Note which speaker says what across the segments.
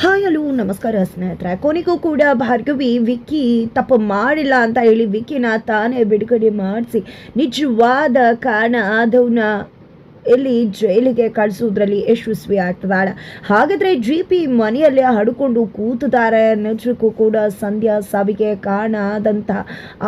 Speaker 1: Hi, hello, ನಮಸ್ಕಾರ, ಸ್ನೇಹಿತರೆ. ಕೊನೆಗೂ ಕೂಡ ಭಾರ್ಗವಿ ವಿಕ್ಕಿ ತಪ್ಪು ಮಾಡಿಲ್ಲ ಅಂತ ಹೇಳಿ ವಿಕ್ಕಿನ ತಾನೇ ಬಿಡುಗಡೆ ಮಾಡಿಸಿ. ನಿಜವಾದ ಕಾರಣ ಅದನ್ನ ಇಲ್ಲಿ ಜೈಲಿಗೆ ಕಳಿಸೋದ್ರಲ್ಲಿ ಯಶಸ್ವಿ ಆಗ್ತದಾಳ ಹಾಗಾದ್ರೆ ಜಿ ಪಿ ಮನೆಯಲ್ಲೇ ಹಡ್ಕೊಂಡು ಕೂತಿದ್ದಾರೆ ನಿಜಕ್ಕೂ ಕೂಡ ಸಂಧ್ಯಾ ಸಾವಿಗೆ ಕಾರಣ ಆದಂತ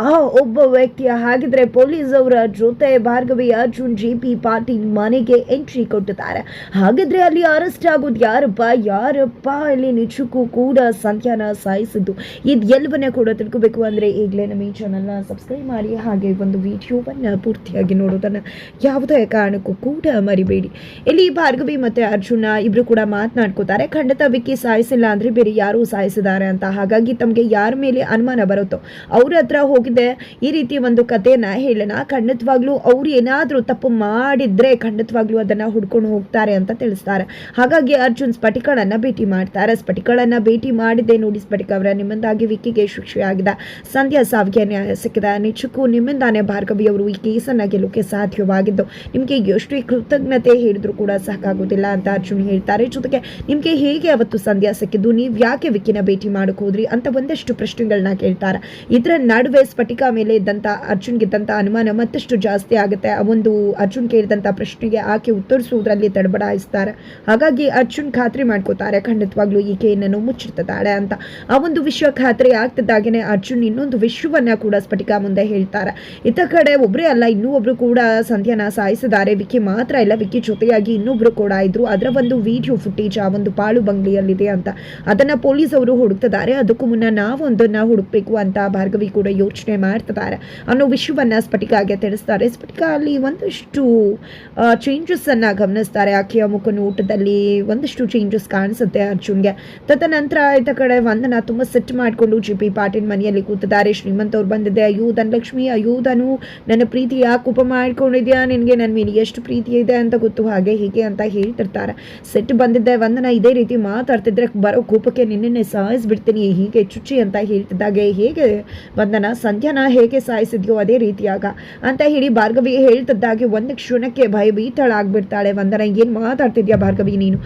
Speaker 1: ಆ ಒಬ್ಬ ವ್ಯಕ್ತಿ ಹಾಗಿದ್ರೆ ಪೊಲೀಸ್ ಅವರ ಜೊತೆ ಭಾರ್ಗವಿ ಅರ್ಜುನ್ ಜಿ ಪಿ ಪಾಟೀಲ್ ಮನೆಗೆ ಎಂಟ್ರಿ ಕೊಟ್ಟಿದ್ದಾರೆ. ಹಾಗಿದ್ರೆ ಅಲ್ಲಿ ಅರೆಸ್ಟ್ ಆಗೋದು ಯಾರಪ್ಪ? ಯಾರಪ್ಪ ಇಲ್ಲಿ ನಿಜಕ್ಕೂ ಕೂಡ ಸಂಧ್ಯಾನ ಸಾಯಿಸಿದ್ದು? ಇದು ಎಲ್ಲವನ್ನ ಕೂಡ ತಿಳ್ಕೋಬೇಕು ಅಂದ್ರೆ ಈಗಲೇ ನಮ್ಮ ಈ ಚಾನಲ್ನ ಸಬ್ಸ್ಕ್ರೈಬ್ ಮಾಡಿ ಹಾಗೆ ಒಂದು ವಿಡಿಯೋವನ್ನ ಪೂರ್ತಿಯಾಗಿ ನೋಡೋದನ್ನ ಯಾವುದೇ ಕಾರಣಕ್ಕೂ ಕೂಡ ಮರಿಬೇಡಿ. ಇಲ್ಲಿ ಭಾರ್ಗವಿ ಮತ್ತೆ ಅರ್ಜುನ ಇಬ್ರು ಕೂಡ ಮಾತನಾಡ್ಕೋತಾರೆ. ಖಂಡಿತ ವಿಕ್ಕಿ ಸಾಯಿಸಿಲ್ಲ ಅಂದ್ರೆ ಬೇರೆ ಯಾರು ಸಾಯಿಸಿದ್ದಾರೆ ಅಂತ. ಹಾಗಾಗಿ ತಮಗೆ ಯಾರ ಮೇಲೆ ಅನುಮಾನ ಬರುತ್ತೋ ಅವ್ರ ಹತ್ರ ಹೋಗಿದೆ. ಈ ರೀತಿ ಒಂದು ಕಥೆನ ಹೇಳೋಣ. ಖಂಡಿತವಾಗ್ಲೂ ಅವ್ರು ಏನಾದ್ರೂ ತಪ್ಪು ಮಾಡಿದ್ರೆ ಖಂಡಿತವಾಗ್ಲೂ ಅದನ್ನ ಹುಡ್ಕೊಂಡು ಹೋಗ್ತಾರೆ ಅಂತ ತಿಳಿಸ್ತಾರೆ. ಹಾಗಾಗಿ ಅರ್ಜುನ್ ಸ್ಫಟಿಕಳನ್ನ ಭೇಟಿ ಮಾಡ್ತಾರೆ. ಸ್ಫಟಿಕಳನ್ನ ಭೇಟಿ ಮಾಡಿದೆ ನೋಡಿ ಸ್ಫಟಿಕ ಅವರ ನಿಮ್ಮಿಂದಾಗಿ ವಿಕ್ಕಿಗೆ ಶಿಕ್ಷೆ ಆಗಿದೆ. ಸಂಧ್ಯಾ ಸಾವಿಗೆ ನ್ಯಾಯ ಸಿಕ್ಕಿದೆ. ನಿಜಕ್ಕೂ ನಿಮ್ಮಿಂದಾನೇ ಭಾರ್ಗವಿ ಅವರು ಈ ಕೇಸನ್ನ ಗೆಲ್ಲೋಕೆ ಸಾಧ್ಯವಾಗಿದ್ದು. ನಿಮಗೆ ಎಷ್ಟು ಕೃತಜ್ಞತೆ ಹೇಳಿದ್ರು ಕೂಡ ಸಾಕಾಗೋದಿಲ್ಲ ಅಂತ ಅರ್ಜುನ್ ಹೇಳ್ತಾರೆ. ಜೊತೆಗೆ ನಿಮಗೆ ಹೇಗೆ ಅವತ್ತು ಸಂಧ್ಯಾ ಸಿಕ್ಕಿದ್ದು? ನೀವು ಯಾಕೆ ವಿಕ್ಕಿನ ಭೇಟಿ ಮಾಡಕ್ ಹೋದ್ರಿ ಅಂತ ಒಂದಷ್ಟು ಪ್ರಶ್ನೆಗಳನ್ನ ಕೇಳ್ತಾರೆ. ಇದರ ನಡುವೆ ಸ್ಫಟಿಕ ಮೇಲೆ ಇದ್ದಂತ ಅರ್ಜುನ್ಗಿದ್ದಂತ ಅನುಮಾನ ಮತ್ತಷ್ಟು ಜಾಸ್ತಿ ಆಗುತ್ತೆ. ಆ ಒಂದು ಅರ್ಜುನ್ ಕೇಳಿದಂತ ಪ್ರಶ್ನೆಗೆ ಆಕೆ ಉತ್ತರಿಸುವುದರಲ್ಲಿ ತಡಬಡಾಯಿಸ್ತಾರೆ ಹಾಗಾಗಿ ಅರ್ಜುನ್ ಖಾತ್ರಿ ಮಾಡ್ಕೋತಾರೆ. ಖಂಡಿತವಾಗ್ಲೂ ಏನನ್ನು ಮುಚ್ಚಿರ್ತದಾಳೆ ಅಂತ. ಆ ಒಂದು ವಿಷಯ ಖಾತ್ರಿ ಆಗ್ತಿದ್ದಾಗೇನೆ ಅರ್ಜುನ್ ಇನ್ನೊಂದು ವಿಷಯವನ್ನ ಕೂಡ ಸ್ಫಟಿಕ ಮುಂದೆ ಹೇಳ್ತಾರೆ. ಇತ್ತ ಕಡೆ ಒಬ್ಬರೇ ಅಲ್ಲ, ಇನ್ನೂ ಒಬ್ರು ಕೂಡ ಸಂಧ್ಯಾನ ಸಾಯಿಸಿದ್ದಾರೆ. ವಿಕಿ ಮಾತ್ರ ಇಲ್ಲ, ವಿಕ್ಕಿ ಜೊತೆಯಾಗಿ ಇನ್ನೊಬ್ರು ಕೂಡ ಇದ್ರು. ಅದರ ಒಂದು ವಿಡಿಯೋ ಫುಟೇಜ್ ಆ ಒಂದು ಪಾಳು ಬಂಗ್ಲೆಯಲ್ಲಿದೆ ಅಂತ ಅದನ್ನ ಪೊಲೀಸ್ ಅವರು ಹುಡುಕ್ತಿದ್ದಾರೆ. ಅದಕ್ಕೂ ಮುನ್ನ ನಾವೊಂದನ್ನ ಹುಡುಕ್ಬೇಕು ಅಂತ ಭಾರ್ಗವಿ ಕೂಡ ಯೋಚನೆ ಮಾಡ್ತಿದ್ದಾರೆ ಅನ್ನೋ ವಿಷಯವನ್ನ ಸ್ಫಟಿಕಾಗೆ ತಿಳಿಸ್ತಾರೆ. ಸ್ಫಟಿಕ ಅಲ್ಲಿ ಒಂದಷ್ಟು ಚೇಂಜಸ್ ಅನ್ನ ಗಮನಿಸ್ತಾರೆ. ಆಕೆಯ ಮುಖನೋಟದಲ್ಲಿ ಒಂದಷ್ಟು ಚೇಂಜಸ್ ಕಾಣಿಸುತ್ತೆ ಅರ್ಜುನ್ಗೆ. ತದನಂತರ ಆಯ್ತ ಕಡೆ ವಂದನ ತುಂಬಾ ಸೆಟ್ ಮಾಡಿಕೊಂಡು ಜಿ ಪಿ ಪಾಟೀಲ್ ಮನೆಯಲ್ಲಿ ಕೂತಿದ್ದಾರೆ. ಶ್ರೀಮಂತ್ ಅವ್ರು ಬಂದಿದೆ. ಅಯ್ಯೋ, ಧನಲಕ್ಷ್ಮಿ, ಅಯ್ಯೋ, ಧನು, ನನ್ನ ಪ್ರೀತಿ ಯಾಕೆ ಉಪ ಮಾಡ್ಕೊಂಡಿದ್ಯಾ ನಿನಗೆ? ನನ್ನ ಮೇಲೆ ಎಷ್ಟು ಪ್ರೀತಿ ಇದೆ ಅಂತ ಗೊತ್ತು ಹಾಗೆ ಹೀಗೆ ಅಂತ ಹೇಳ್ತಿರ್ತಾರೆ. ಸೆಟ್ ಬಂದಿದ್ದೆ ವಂದನ ಇದೇ ರೀತಿ ಮಾತಾಡ್ತಿದ್ರೆ ಬರೋ ಕೋಪಕ್ಕೆ ನಿನ್ನೆ ಸಾಯಿಸ್ಬಿಡ್ತೀನಿ, ಹೀಗೆ ಚುಚ್ಚಿ ಅಂತ ಹೇಳ್ತಿದ್ದಾಗೆ. ಹೇಗೆ ವಂದನ, ಸಂಧ್ಯಾನ ಹೇಗೆ ಸಾಯಿಸಿದ್ಯೋ ಅದೇ ರೀತಿಯಾಗ. ಅಂತ ಹೇಳಿ ಭಾರ್ಗವಿ ಹೇಳ್ತಿದ್ದಾಗೆ, ಒಂದು ಕ್ಷಣಕ್ಕೆ ಭಯಭೀತಳಾಗ್ಬಿಡ್ತಾಳೆ. ವಂದನ, ಏನು ಮಾತಾಡ್ತಿದ್ಯಾ ಭಾರ್ಗವಿ ನೀನು?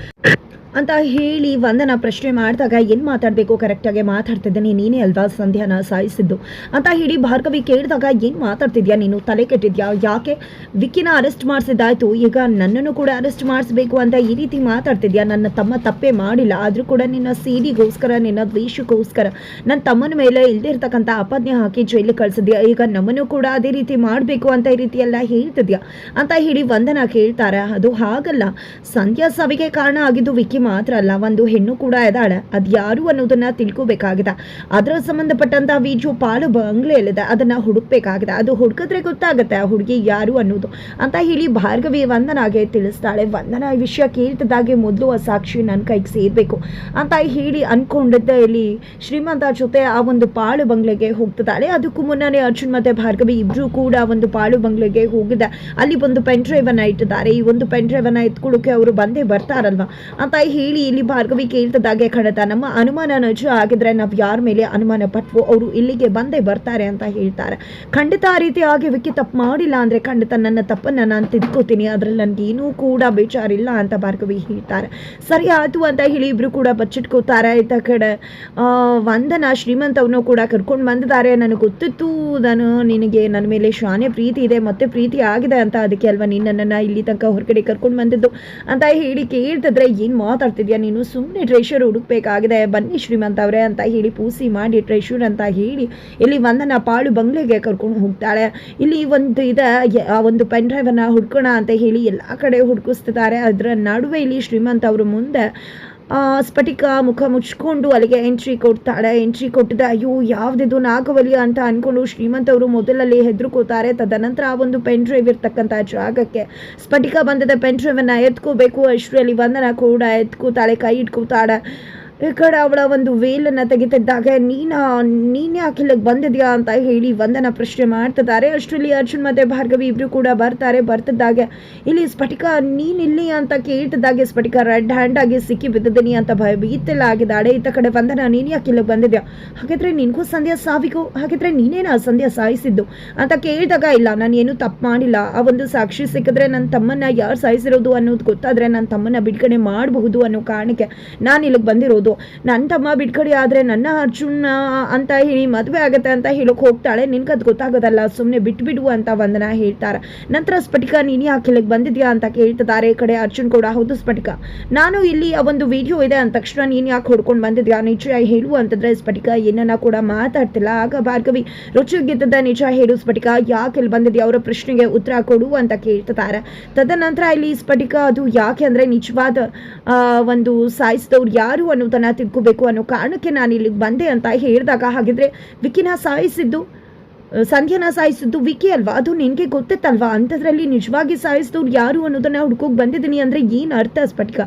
Speaker 1: ಅಂತ ಹೇಳಿ ವಂದನ ಪ್ರಶ್ನೆ ಮಾಡಿದಾಗ ಏನು ಮಾತಾಡಬೇಕು ಕರೆಕ್ಟಾಗಿ ಮಾತಾಡ್ತಿದ್ದೀನಿ. ನೀನೇ ಅಲ್ವಾ ಸಂಧ್ಯಾನ ಸಾಯಿಸಿದ್ದು? ಅಂತ ಹೇಳಿ ಭಾರ್ಗವಿ ಕೇಳಿದಾಗ ಏನು ಮಾತಾಡ್ತಿದ್ಯಾ? ನೀನು ತಲೆ ಕೆಟ್ಟಿದ್ಯಾ? ಯಾಕೆ ವಿಕ್ಕಿನ ಅರೆಸ್ಟ್ ಮಾಡಿಸಿದ್ದಾಯ್ತು? ಈಗ ನನ್ನನ್ನು ಕೂಡ ಅರೆಸ್ಟ್ ಮಾಡಿಸ್ಬೇಕು ಅಂತ ಈ ರೀತಿ ಮಾತಾಡ್ತಿದ್ಯಾ? ನನ್ನ ತಮ್ಮ ತಪ್ಪೇ ಮಾಡಿಲ್ಲ. ಆದರೂ ಕೂಡ ನಿನ್ನ ಸಿಡಿಗೋಸ್ಕರ ನಿನ್ನ ದ್ವೇಷಕ್ಕೋಸ್ಕರ ನನ್ನ ತಮ್ಮನ ಮೇಲೆ ಇಲ್ಲದೆ ಇರ್ತಕ್ಕಂಥ ಅಪಜ್ಞೆ ಹಾಕಿ ಜೈಲಿಗೆ ಕಳ್ಸಿದ್ಯಾ? ಈಗ ನಮ್ಮನ್ನು ಕೂಡ ಅದೇ ರೀತಿ ಮಾಡಬೇಕು ಅಂತ ಈ ರೀತಿ ಎಲ್ಲ ಹೇಳ್ತಿದ್ಯಾ? ಅಂತ ಹೇಳಿ ವಂದನ ಕೇಳ್ತಾರೆ. ಅದು ಹಾಗಲ್ಲ. ಸಂಧ್ಯಾ ಸಾವಿಗೆ ಕಾರಣ ಆಗಿದ್ದು ವಿಕ್ಕಿ ಮಾತ್ರ ಅಲ್ಲ, ಒಂದು ಹೆಣ್ಣು ಕೂಡ ಇದ್ದಾಳೆ. ಅದು ಯಾರು ಅನ್ನೋದನ್ನ ತಿಳ್ಕೋಬೇಕಾಗಿದೆ. ಅದರ ಸಂಬಂಧಪಟ್ಟಂತ ವಿಡಿಯೋ ಪಾಲು ಬಂಗ್ಲೆಯಲ್ಲಿದೆ. ಅದನ್ನ ಹುಡುಕ್ಬೇಕಾಗಿದೆ. ಅದು ಹುಡುಕಿದ್ರೆ ಗೊತ್ತಾಗುತ್ತೆ ಆ ಹುಡುಗಿ ಯಾರು ಅನ್ನೋದು ಅಂತ ಹೇಳಿ ಭಾರ್ಗವಿ ವಂದನಾಗೆ ತಿಳಿಸ್ತಾಳೆ. ವಂದನ ಈ ವಿಷಯ ಕೇಳ್ತಿದ್ದಾಗೆ ಮೊದಲು ಆ ಸಾಕ್ಷಿ ನನ್ನ ಕೈಗೆ ಸೇರ್ಬೇಕು ಅಂತ ಹೇಳಿ ಅನ್ಕೊಂಡಿದ್ದ ಇಲ್ಲಿ ಶ್ರೀಮಂತ ಜೊತೆ ಆ ಒಂದು ಪಾಳು ಬಂಗ್ಲೆಗೆ ಹೋಗ್ತಿದ್ದಾಳೆ. ಅದಕ್ಕೂ ಮುನ್ನನೇ ಅರ್ಜುನ್ ಮತ್ತೆ ಭಾರ್ಗವಿ ಇಬ್ರು ಕೂಡ ಒಂದು ಪಾಳು ಬಂಗ್ಲೆಗೆ ಹೋಗಿದೆ. ಅಲ್ಲಿ ಒಂದು ಪೆನ್ ಡ್ರೈವ್ ಅನ್ನ ಇಟ್ಟಿದ್ದಾರೆ. ಈ ಒಂದು ಪೆನ್ ಡ್ರೈವ್ ಅನ್ನ ಎತ್ಕೊಳ್ಳೋಕೆ ಅವರು ಬಂದೇ ಬರ್ತಾರಲ್ವಾ ಅಂತ ಹೇಳಿ ಇಲ್ಲಿ ಭಾರ್ಗವಿ ಕೇಳ್ತದಾಗೆ ಖಂಡತ ನಮ್ಮ ಅನುಮಾನ ನಿಜ ಆಗಿದ್ರೆ ನಾವು ಯಾರ ಮೇಲೆ ಅನುಮಾನ ಪಟ್ವೋ, ಅವರು ಇಲ್ಲಿಗೆ ಬಂದೇ ಬರ್ತಾರೆ ಅಂತ ಹೇಳ್ತಾರೆ. ಖಂಡಿತ ಆ ರೀತಿ ಆಗಿ ವಿಕ್ಕಿ ತಪ್ಪು ಮಾಡಿಲ್ಲ ಅಂದ್ರೆ ಖಂಡಿತ ನನ್ನ ತಪ್ಪನ್ನ ನಾನು ತಿದ್ಕೋತೀನಿ. ಅದ್ರಲ್ಲಿ ನನಗೇನೂ ಕೂಡ ಬೇಜಾರಿಲ್ಲ ಅಂತ ಭಾರ್ಗವಿ ಹೇಳ್ತಾರೆ. ಸರಿ ಆಯ್ತು ಅಂತ ಹೇಳಿ ಇಬ್ರು ಕೂಡ ಬಚ್ಚಿಟ್ಕೋತಾರೆ. ಆಯ್ತ ಕಡೆ ವಂದನ ಶ್ರೀಮಂತ ಅವನು ಕೂಡ ಕರ್ಕೊಂಡು ಬಂದಿದ್ದಾರೆ. ನನಗೆ ಗೊತ್ತಿತ್ತು, ನಾನು ನಿನಗೆ ನನ್ನ ಮೇಲೆ ಶಾನೆ ಪ್ರೀತಿ ಇದೆ, ಮತ್ತೆ ಪ್ರೀತಿ ಆಗಿದೆ ಅಂತ ಅದಕ್ಕೆ ಅಲ್ವಾ ನೀನು ನನ್ನನ್ನು ಇಲ್ಲಿ ತನಕ ಹೊರಗಡೆ ಕರ್ಕೊಂಡು ಬಂದಿದ್ದು ಅಂತ ಹೇಳಿ ಕೇಳ್ತಿದ್ರೆ ಏನು ಮಾತಾಡ್ತಿದ್ಯಾ ನೀನು? ಸುಮ್ಮನೆ ಟ್ರೆಷರ್ ಹುಡುಕ್ಬೇಕಾಗಿದೆ. ಬನ್ನಿ ಶ್ರೀಮಂತ ಅವರೇ ಅಂತ ಹೇಳಿ ಪೂಸಿ ಮಾಡಿ ಟ್ರೆಷರ್ ಅಂತ ಹೇಳಿ ಇಲ್ಲಿ ವಂದನ ಪಾಳು ಬಂಗ್ಲೆಗೆ ಕರ್ಕೊಂಡು ಹೋಗ್ತಾಳೆ. ಇಲ್ಲಿ ಒಂದು ಇದ ಆ ಒಂದು ಪೆನ್ ಡ್ರೈವನ್ನ ಹುಡ್ಕೋಣ ಅಂತ ಹೇಳಿ ಎಲ್ಲ ಕಡೆ ಹುಡುಕಿಸ್ತಿದ್ದಾರೆ. ಅದರ ನಡುವೆ ಇಲ್ಲಿ ಶ್ರೀಮಂತ ಅವರು ಮುಂದೆ ಸ್ಫಟಿಕ ಮುಖ ಮುಚ್ಕೊಂಡು ಅಲ್ಲಿಗೆ ಎಂಟ್ರಿ ಕೊಡ್ತಾಳೆ. ಎಂಟ್ರಿ ಕೊಟ್ಟಿದ ಅಯ್ಯೋ, ಯಾವ್ದಿದು ನಾಗವಲಿ ಅಂತ ಅನ್ಕೊಂಡು ಶ್ರೀಮಂತ ಅವರು ಮೊದಲಲ್ಲಿ ಹೆದರ್ಕೋತಾರೆ. ತದನಂತರ ಆ ಒಂದು ಪೆನ್ ಡ್ರೈವ್ ಇರ್ತಕ್ಕಂಥ ಜಾಗಕ್ಕೆ ಸ್ಫಟಿಕ ಬಂದದ ಪೆನ್ ಡ್ರೈವನ್ನ ಎತ್ಕೋಬೇಕು. ಅಷ್ಟರಲ್ಲಿ ವಂದನ ಕೂಡ ಎತ್ಕೋತಾಳೆ, ಕೈ ಇಟ್ಕೋತಾಳೆ ಈ ಕಡೆ ಅವಳ ಒಂದು ವೇಲನ್ನ ತೆಗಿತಿದ್ದಾಗ, ನೀನ, ನೀನೇ ಯಾಕೆ ಇಲ್ಲಿಗೆ ಬಂದಿದ್ಯಾ? ಅಂತ ಹೇಳಿ ವಂದನ ಪ್ರಶ್ನೆ ಮಾಡ್ತಿದ್ದಾರೆ. ಅಷ್ಟರಲ್ಲಿ ಅರ್ಜುನ್ ಮತ್ತೆ ಭಾರ್ಗವಿ ಇಬ್ರು ಕೂಡ ಬರ್ತಾರೆ. ಬರ್ತಿದ್ದಾಗೆ, ಇಲ್ಲಿ ಸ್ಫಟಿಕ ನೀನಿಲ್ಲಿ ಅಂತ ಕೇಳ್ತಿದ್ದಾಗೆ ಸ್ಫಟಿಕ, ರೆಡ್ ಹ್ಯಾಂಡ್ ಆಗಿ ಸಿಕ್ಕಿ ಬಿದ್ದಿದ್ದೀನಿ ಅಂತ ಭಯ ಬೀತೆಲ್ಲ. ಆಗಿದ್ದಾಳೆ ಇತ್ತ ಕಡೆ ವಂದನ, ನೀನೇ ಯಾಕೆ ಬಂದಿದ್ಯಾ? ಹಾಗಿದ್ರೆ ನಿನ್ಗೂ ಸಂಧ್ಯಾ ಸಾವಿಗೂ, ಹಾಗಿದ್ರೆ ನೀನೇನಾ ಸಂಧ್ಯಾ ಸಾಯಿಸಿದ್ದು? ಅಂತ ಕೇಳಿದಾಗ, ಇಲ್ಲ ನಾನು ಏನು ತಪ್ಪು ಮಾಡಿಲ್ಲ. ಆ ಒಂದು ಸಾಕ್ಷಿ ಸಿಕ್ಕಿದ್ರೆ ನನ್ನ ತಮ್ಮನ್ನ ಯಾರು ಸಾಯಿಸಿರೋದು ಅನ್ನೋದು ಗೊತ್ತಾದ್ರೆ ನನ್ನ ತಮ್ಮನ್ನ ಬಿಡುಗಡೆ ಮಾಡಬಹುದು ಅನ್ನೋ ಕಾರಣಕ್ಕೆ ನಾನು ಇಲ್ಲಿಗೆ ಬಂದಿರೋದು. ನನ್ನ ತಮ್ಮ ಬಿಡ್ಕಡಿ ಆದರೆ ನನ್ನ ಅರ್ಜುನ್ ಅಂತ ಹೇಳಿ ಮದುವೆ ಆಗುತ್ತೆ ಅಂತ ಹೇಳೋಕೆ ಹೋಗ್ತಾಳೆ. ನಿನ್ಗದು ಗೊತ್ತಾಗೋದಲ್ಲ ಸುಮ್ಮನೆ ಬಿಟ್ಬಿಡು ಅಂತ ವಂದನ ಹೇಳ್ತಾರೆ. ನಂತರ ಸ್ಫಟಿಕ, ನೀನು ಯಾಕೆ ಇಲ್ಲಿಗೆ ಬಂದಿದ್ಯಾ ಅಂತ ಕೇಳ್ತಿದ್ದಾರೆ ಈ ಕಡೆ ಅರ್ಜುನ್ ಕೂಡ. ಹೌದು ಸ್ಫಟಿಕ. ನಾನು ಇಲ್ಲಿ ಆ ಒಂದು ವಿಡಿಯೋ ಇದೆ ಅಂದ ತಕ್ಷಣ ನೀನು ಯಾಕೆ ಹೊಡ್ಕೊಂಡು ಬಂದಿದ್ಯಾ? ನಿಜ ಹೇಳು ಅಂತಂದ್ರೆ ಸ್ಫಟಿಕ, ಏನನ್ನ ಕೂಡ ಮಾತಾಡ್ತಿಲ್ಲ. ಆಗ ಭಾರ್ಗವಿ ರುಚಿಗಿದ್ದದ ನಿಜ ಹೇಳು ಸ್ಫಟಿಕ, ಯಾಕೆ ಇಲ್ಲಿ ಬಂದಿದ್ಯಾ? ಅವರ ಪ್ರಶ್ನೆಗೆ ಉತ್ತರ ಕೊಡು ಅಂತ ಕೇಳ್ತಿದ್ದಾರೆ. ತದನಂತರ ಇಲ್ಲಿ ಸ್ಫಟಿಕ, ಅದು ಯಾಕೆ ಅಂದರೆ ನಿಜವಾದ ಒಂದು ಸಾಯಿಸಿದವ್ರು ಯಾರು ಅನ್ನೋದನ್ನ ತಿಳ್ಕೋಬೇಕು ಅನ್ನೋ ಕಾರಣಕ್ಕೆ ನಾನು ಇಲ್ಲಿಗೆ ಬಂದೆ ಅಂತ ಹೇಳಿದಾಗ ಹಾಗಿದ್ರೆ ವಿಕಿನ ಸಾಯಿಸಿದ್ದು ಸಂಧ್ಯಾನ ಸಾಯಿಸಿದ್ದು ವಿಕಿ ಅಲ್ವಾ? ಅದು ನಿನಗೆ ಗೊತ್ತಿತ್ತಲ್ವಾ? ಅಂಥದ್ರಲ್ಲಿ ನಿಜವಾಗಿ ಸಾಯಿಸಿದವ್ರು ಯಾರು ಅನ್ನೋದನ್ನ ಹುಡ್ಕೋಕ್ ಬಂದಿದ್ದೀನಿ ಅಂದರೆ ಏನು ಅರ್ಥ ಸ್ಫಟಿಕ?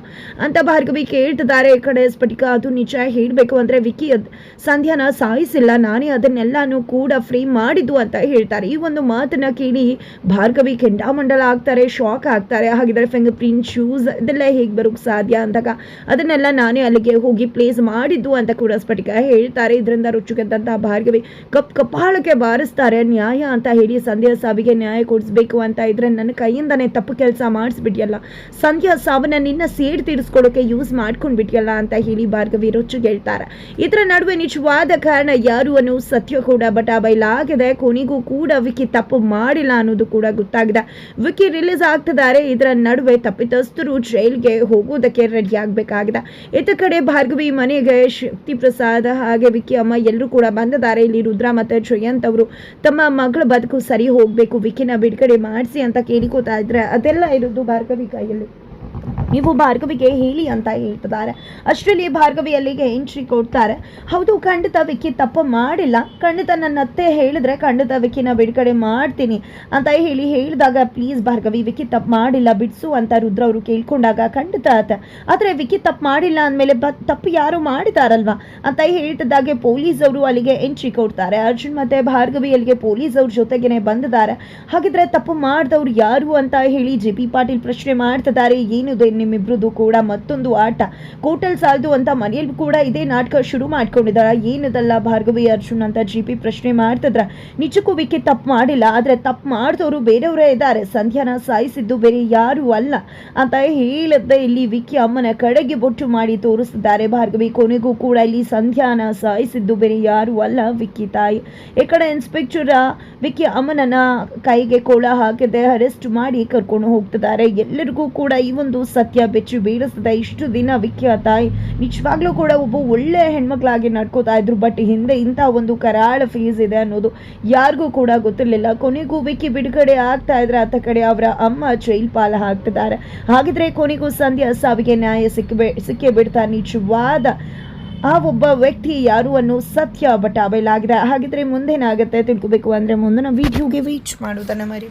Speaker 1: ಅಂತ ಭಾರ್ಗವಿ ಕೇಳ್ತಿದ್ದಾರೆ ಕಡೆ ಸ್ಫಟಿಕ. ಅದು ನಿಜ ಹೇಳಬೇಕು ಅಂದರೆ ವಿಕಿ ಅದ್ ಸಂಧ್ಯಾನ ಸಾಯಿಸಿಲ್ಲ. ನಾನೇ ಅದನ್ನೆಲ್ಲಾನು ಕೂಡ ಫ್ರೀ ಮಾಡಿದ್ದು ಅಂತ ಹೇಳ್ತಾರೆ. ಈ ಒಂದು ಮಾತನ್ನ ಕೇಳಿ ಭಾರ್ಗವಿ ಕೆಂಡಾಮಂಡಲ ಆಗ್ತಾರೆ ಶಾಕ್ ಆಗ್ತಾರೆ ಹಾಗಿದ್ರೆ ಫಿಂಗರ್ ಪ್ರಿಂಟ್, ಶೂಸ್ ಇದೆಲ್ಲ ಹೇಗೆ ಬರೋಕ್ಕೆ ಸಾಧ್ಯ ಅಂದಾಗ ಅದನ್ನೆಲ್ಲ ನಾನೇ ಅಲ್ಲಿಗೆ ಹೋಗಿ ಪ್ಲೇಸ್ ಮಾಡಿದ್ದು ಅಂತ ಕೂಡ ಸ್ಫಟಿಕ ಹೇಳ್ತಾರೆ. ಇದರಿಂದ ರುಚಿಗೆದ್ದಂತಹ ಭಾರ್ಗವಿ ಕಪ್ ಕಪಾಳಕ್ಕೆ ಬಾರಿಸ್ತಾರೆ ನ್ಯಾಯ ಅಂತ ಹೇಳಿ ಸಂಧ್ಯಾ ಸಾವಿಗೆ ನ್ಯಾಯ ಕೊಡಿಸ್ಬೇಕು ಅಂತ ಇದ್ರೆ ನನ್ನ ಕೈಯಿಂದನೇ ತಪ್ಪು ಕೆಲಸ ಮಾಡಿಸ್ಬಿಟ್ಯಲ್ಲ. ಸಂಧ್ಯಾ ಸಾವನ್ನ ನಿನ್ನ ಸೇಡ್ ತೀರಿಸ್ಕೊಳ್ಳೋಕೆ ಯೂಸ್ ಮಾಡ್ಕೊಂಡ್ಬಿಟ್ಯಲ್ಲ ಅಂತ ಹೇಳಿ ಭಾರ್ಗವಿ ರೊಚ್ಚು ಹೇಳ್ತಾರೆ. ಇದರ ನಡುವೆ ನಿಜವಾದ ಕಾರಣ ಯಾರು ಅನ್ನೋ ಸತ್ಯ ಕೂಡ ಬಟ ಬೈಲಾಗಿದೆ ಕೊನೆಗೂ ಕೂಡ ವಿಕಿ ತಪ್ಪು ಮಾಡಿಲ್ಲ ಅನ್ನೋದು ಕೂಡ ಗೊತ್ತಾಗಿದೆ. ವಿಕಿ ರಿಲೀಸ್ ಆಗ್ತಿದ್ದಾರೆ. ಇದರ ನಡುವೆ ತಪ್ಪಿತಸ್ಥರು ಜೈಲ್ಗೆ ಹೋಗೋದಕ್ಕೆ ರೆಡಿ ಆಗಬೇಕಾಗಿದೆ. ಇತ್ತ ಕಡೆ ಭಾರ್ಗವಿ ಮನೆಗೆ ಶಕ್ತಿ ಪ್ರಸಾದ ಹಾಗೆ ವಿಕಿ ಅಮ್ಮ ಎಲ್ಲರೂ ಕೂಡ ಬಂದಿದ್ದಾರೆ. ಇಲ್ಲಿ ರುದ್ರ ಮತ್ತೆ ಜಯಂತ್ ಅವರು ತಮ್ಮ ಮಗಳ ಬದುಕು ಸರಿ ಹೋಗಬೇಕು, ವಿಕಿನ ಬಿಡುಗಡೆ ಮಾಡಿಸಿ ಅಂತ ಕೇಳಿಕೋತಾ ಇದ್ರೆ ಅದೆಲ್ಲ ಇರೋದು ಭಾರ್ಗವಿ ಕೈಯಲ್ಲಿ. ನೀವು ಭಾರ್ಗವಿಗೆ ಹೇಳಿ ಅಂತ ಹೇಳ್ತಿದ್ದಾರೆ. ಅಷ್ಟರಲ್ಲಿ ಭಾರ್ಗವಿ ಅಲ್ಲಿಗೆ ಎಂಟ್ರಿ ಕೊಡ್ತಾರೆ. ಹೌದು, ಖಂಡಿತ ವಿಕ್ಕಿ ತಪ್ಪು ಮಾಡಿಲ್ಲ. ಖಂಡಿತ ನನ್ನ ಅತ್ತೆ ಹೇಳಿದ್ರೆ ಖಂಡಿತ ವಿಕ್ಕಿನ ಬಿಡುಗಡೆ ಮಾಡ್ತೀನಿ ಅಂತ ಹೇಳಿ ಹೇಳಿದಾಗ ಪ್ಲೀಸ್ ಭಾರ್ಗವಿ, ವಿಕ್ಕಿ ತಪ್ಪು ಮಾಡಿಲ್ಲ, ಬಿಡಿಸು ಅಂತ ರುದ್ರ ಅವರು ಕೇಳ್ಕೊಂಡಾಗ ಖಂಡಿತ ಆತ ಆದರೆ ವಿಕ್ಕಿ ತಪ್ಪು ಮಾಡಿಲ್ಲ ಅಂದಮೇಲೆ ಬ, ತಪ್ಪು ಯಾರು ಮಾಡಿದಾರಲ್ವಾ? ಅಂತ ಹೇಳ್ತಿದ್ದಾಗೆ ಪೊಲೀಸ್ ಅವರು ಅಲ್ಲಿಗೆ ಎಂಟ್ರಿ ಕೊಡ್ತಾರೆ. ಅರ್ಜುನ್ ಮತ್ತೆ ಭಾರ್ಗವಿ ಅಲ್ಲಿಗೆ ಪೊಲೀಸ್ ಅವ್ರ ಜೊತೆಗೇನೆ ಬಂದಿದ್ದಾರೆ. ಹಾಗಿದ್ರೆ ತಪ್ಪು ಮಾಡಿದವ್ರು ಯಾರು ಅಂತ ಹೇಳಿ ಜೆ ಪಿ ಪಾಟೀಲ್ ಪ್ರಶ್ನೆ ಮಾಡ್ತಿದ್ದಾರೆ. ಏನಿದೆ ನಿಮ್ಮಿಬ್ರದ್ದು ಕೂಡ ಮತ್ತೊಂದು ಆಟ. ಕೋಟಲ್ ಸಾಲದು ಅಂತ ಮನೆಯಲ್ಲಿ ಕೂಡ ಇದೇ ನಾಟಕ ಶುರು ಮಾಡ್ಕೊಂಡಿದ್ದಾರೆ ಏನದಲ್ಲ ಭಾರ್ಗವಿ ಅರ್ಜುನ್ ಅಂತ ಜಿ ಪಿ ಪ್ರಶ್ನೆ ಮಾಡ್ತಿದ್ರ. ನಿಜಕ್ಕೂ ವಿಕೆ ತಪ್ಪು ಮಾಡಿಲ್ಲ, ಆದ್ರೆ ತಪ್ಪು ಮಾಡಿದವರು ಬೇರೆಯವರೇ ಇದ್ದಾರೆ. ಸಂಧ್ಯಾನ ಸಾಯಿಸಿದ್ದು ಬೇರೆ ಯಾರು ಅಲ್ಲ ಅಂತ ಹೇಳಿದ್ದೆ ಇಲ್ಲಿ ವಿಕ್ಕಿ ಅಮ್ಮನ ಕಡೆಗೆ ಬೊಟ್ಟು ಮಾಡಿ ತೋರಿಸಿದ್ದಾರೆ. ಭಾರ್ಗವಿ ಕೊನೆಗೂ ಕೂಡ ಇಲ್ಲಿ ಸಂಧ್ಯಾನ ಸಾಯಿಸಿದ್ದು ಬೇರೆ ಯಾರು ಅಲ್ಲ ವಿಕ್ಕಿ ತಾಯಿ. ಈ ಇನ್ಸ್ಪೆಕ್ಟರ್ ವಿಕ್ಕಿ ಅಮ್ಮನನ್ನ ಕೈಗೆ ಕೋಳ ಹಾಕಿದೆ ಅರೆಸ್ಟ್ ಮಾಡಿ ಕರ್ಕೊಂಡು ಹೋಗ್ತಿದ್ದಾರೆ. ಎಲ್ಲರಿಗೂ ಕೂಡ ಈ ಒಂದು ಸತ್ಯ ಬೆಚ್ಚಿ ಬೀಳಿಸ್ತದ. ಇಷ್ಟು ದಿನ ವಿಖ್ಯಾತ. ನಿಜವಾಗ್ಲೂ ಕೂಡ ಒಬ್ಬ ಒಳ್ಳೆ ಹೆಣ್ಮಕ್ಳಾಗಿ ನಡ್ಕೋತಾ ಇದ್ರು, ಬಟ್ ಹಿಂದೆ ಇಂಥ ಒಂದು ಕರಾಳ ಫೀಸ್ ಇದೆ ಅನ್ನೋದು ಯಾರಿಗೂ ಕೂಡ ಗೊತ್ತಿರಲಿಲ್ಲ. ಕೊನೆಗೂ ವಿಕ್ಕಿ ಬಿಡುಗಡೆ ಆಗ್ತಾ ಇದ್ರೆ ಆತ ಕಡೆ ಅವರ ಅಮ್ಮ ಜೈಲ್ ಪಾಲ ಹಾಕ್ತಿದ್ದಾರೆ. ಹಾಗಿದ್ರೆ ಕೊನೆಗೂ ಸಂಧ್ಯಾ ಸಾವಿಗೆ ನ್ಯಾಯ ಸಿಕ್ಕಬೇ ಸಿಕ್ಕೇ ಬಿಡ್ತಾ ನಿಜವಾದ ಆ ಒಬ್ಬ ವ್ಯಕ್ತಿ ಯಾರು ಅನ್ನೋ ಸತ್ಯ ಬಟ್ ಬಯಲಾಗಿದೆ ಹಾಗಿದ್ರೆ ಮುಂದೇನಾಗುತ್ತೆ ತಿಳ್ಕೊಬೇಕು ಅಂದ್ರೆ ಮುಂದಿನ ವಿಡಿಯೋಗೆ ವೀಚ್ ಮಾಡೋದನ್ನ ಮರಿ